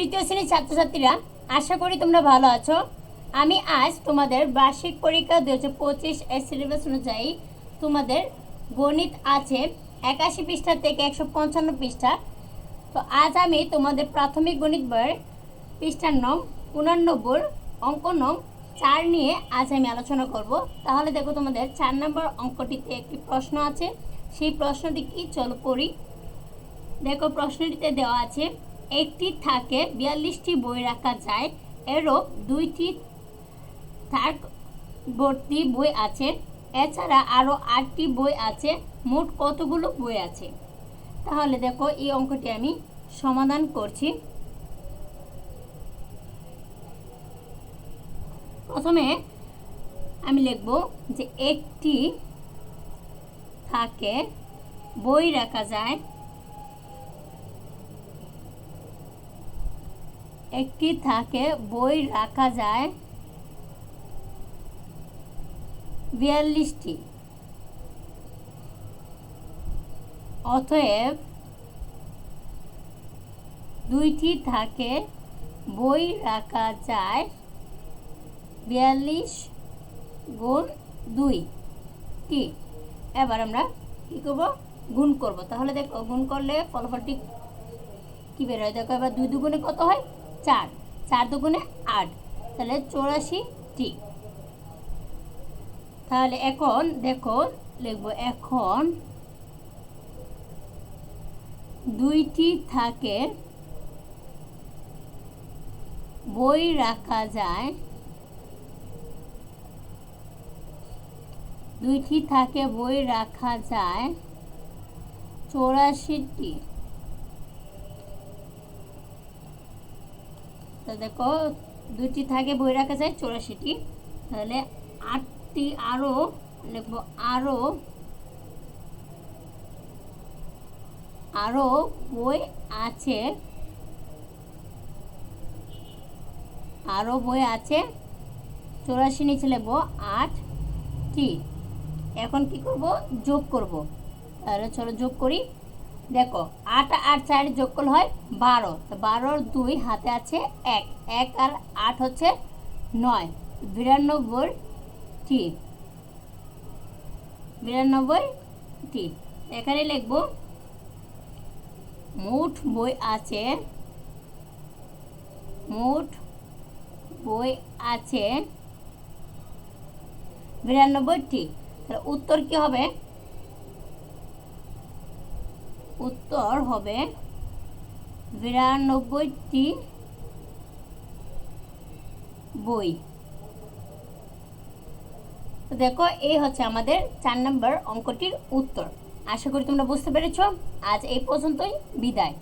তৃতীয় শ্রেণির ছাত্রছাত্রীরা, আশা করি তোমরা ভালো আছো। আমি আজ তোমাদের বার্ষিক পরীক্ষা দু হাজার পঁচিশ এর সিলেবাস অনুযায়ী তোমাদের গণিত আছে একাশি পৃষ্ঠা থেকে একশো পঞ্চান্ন পৃষ্ঠা। তো আজ আমি তোমাদের প্রাথমিক গণিত বইয়ের পৃষ্ঠার নং উনানব্বই অঙ্ক নং চার নিয়ে আজ আমি আলোচনা করব। তাহলে দেখো তোমাদের চার নম্বর অঙ্কটিতে একটি প্রশ্ন আছে। সেই প্রশ্নটি কি? চলো পড়ি। দেখো প্রশ্নটিতে দেওয়া আছে একটি থাকে বিয়াল্লিশটি বই রাখা যায়, এরও দুইটি থাক ভর্তি বই আছে। এছাড়া আরও আটটি বই আছে, মোট কতগুলো বই আছে? তাহলে দেখো এই অঙ্কটি আমি সমাধান করছি। প্রথমে আমি লিখব যে একটি থাকে বই রাখা যায় একটি থাকে, বই রাখা যায় বিয়াল্লিশটি। অতএব দুইটি থাকে, বই রাখা যায় বিয়াল্লিশ গুণ দুই কি এবার আমরা কি করব? গুণ করব। তাহলে দেখো, গুণ করলে ফলাফলটি কি বের হয়? দেখো এবার দুই দুগুণে কত হয়? চার। চার দুগুণে আট। তাহলে চৌরাশিটি তাহলে এখন দেখো, লিখব এখন দুইটি থাকে, বই রাখা যায়, দুইটি থাকে, বই রাখা যায় চৌরাশিটি তো দেখো, দুইটি থাকে বই রাখা যায়, চৌরাশিটি। তাহলে আটটি আরও লিখব আরও আরও বই আছে। আরও বই আছে। চৌরাশি নিচে লিখব আটটি। এখন কি করব? যোগ করব। তাহলে চলো যোগ করি। দেখো, আট আর চার যোগ করলে হয় বারো। তো বারোর দুই হাতে আছে এক। এক আর আট হচ্ছে নয়। বিরানব্বই টি। বিরানব্বই টি। এখানে লিখব, মোট বই আছে, মোট বই আছে বিরানব্বইটি তাহলে উত্তর কি হবে? উত্তর হবে বিরানব্বইটি বই। তো দেখো, এই হচ্ছে আমাদের চার নম্বর অঙ্কটির উত্তর। আশা করি তোমরা বুঝতে পেরেছ। আজ এই পর্যন্তই, বিদায়।